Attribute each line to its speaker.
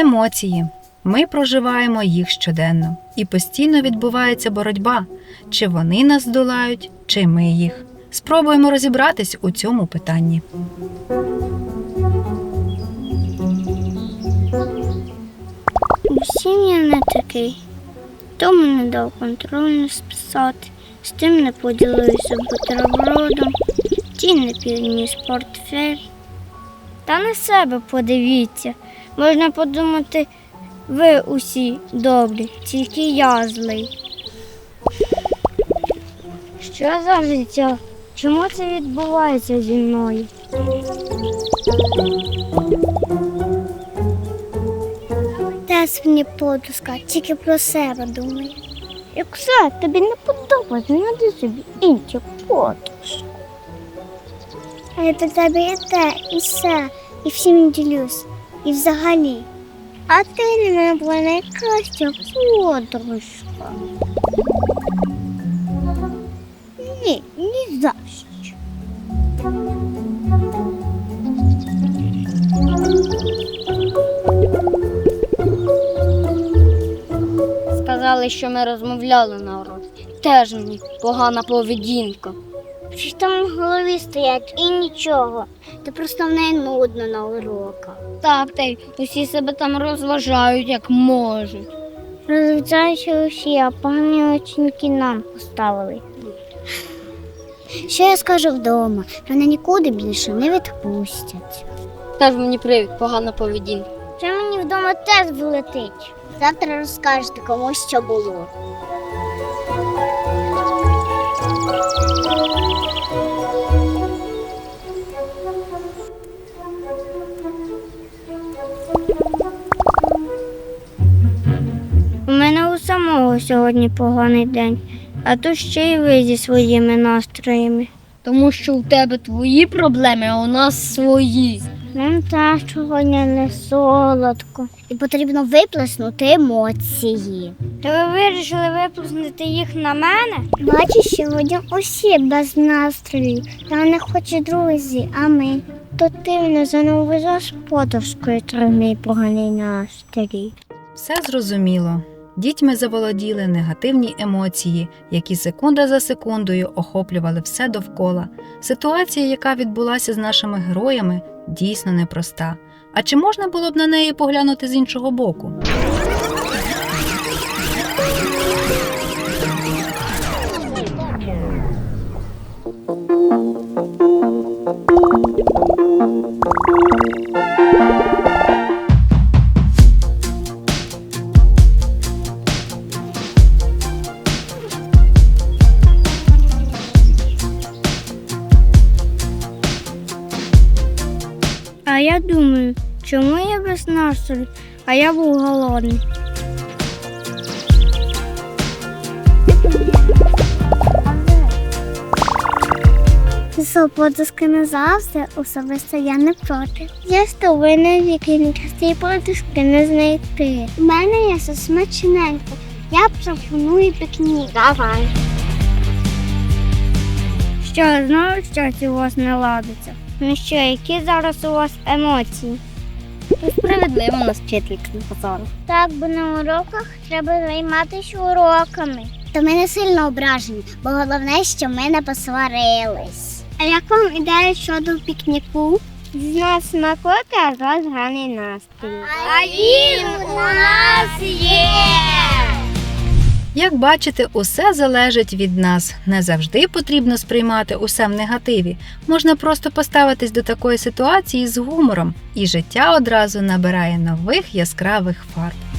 Speaker 1: Емоції. Ми проживаємо їх щоденно, і постійно відбувається боротьба, чи вони нас долають, чи ми їх. Спробуємо розібратись у цьому питанні.
Speaker 2: Усім я не такий. Тому не дав контрольно списати, з тим не поділився бутербродом, ті не підніс портфель. Та на себе подивіться. Можна подумати, ви усі добрі, тільки я злий. Що за життя? Чому це відбувається зі мною? Тес мені подушка, тільки про себе думає. Якщо тобі не подобається, знайди собі іншу подушку. А я до тебе і те, і все, і всім ділюсь, і взагалі. А ти мене була найкраща подружка. Ні, ні за що. Сказали, що ми розмовляли на уроці. Теж мені погана поведінка. Що там в голові стоять і нічого. Та просто в неї нудно на уроках. Так, та й усі себе там розважають як можуть. Розважаються усі, а погані оцінки нам поставили. Що я скажу вдома? Мене нікуди більше не відпустять.
Speaker 3: Теж мені привід, погана поведінка.
Speaker 2: Що мені вдома теж влетить. Завтра розкажете комусь, що було. Самого сьогодні поганий день, а то ще й ви зі своїми настроями.
Speaker 3: Тому що у тебе твої проблеми, а у нас свої.
Speaker 2: Нам теж сьогодні не солодко. І потрібно виплеснути емоції. То ви вирішили виплеснути їх на мене? Бачиш, сьогодні усі без настрою. Та не хочуть друзі, а ми. То ти мене знову везеш подушкою трохи поганий настрій.
Speaker 1: Все зрозуміло. Дітьми заволоділи негативні емоції, які секунда за секундою охоплювали все довкола. Ситуація, яка відбулася з нашими героями, дійсно непроста. А чи можна було б на неї поглянути з іншого боку?
Speaker 2: Я думаю, чому я без настрою, а я був голодний. Подушки не завжди, особисто я не проти. Я з тобою віки ці подушки не знайти. У мене є все смачненько. Я пропоную пікнік. Давай. Що, знову щось у вас не ладиться? Ну що, які зараз у вас емоції?
Speaker 3: Справедливо нас вчителька написала.
Speaker 2: Так, бо на уроках треба займатися уроками. То ми не сильно ображені, бо головне, що ми не посварились. А як вам ідея щодо пікніку? З нас смакоти, а з вас гарний настрій. А він у нас є!
Speaker 1: Як бачите, усе залежить від нас. Не завжди потрібно сприймати усе в негативі. Можна просто поставитись до такої ситуації з гумором, і життя одразу набирає нових яскравих фарб.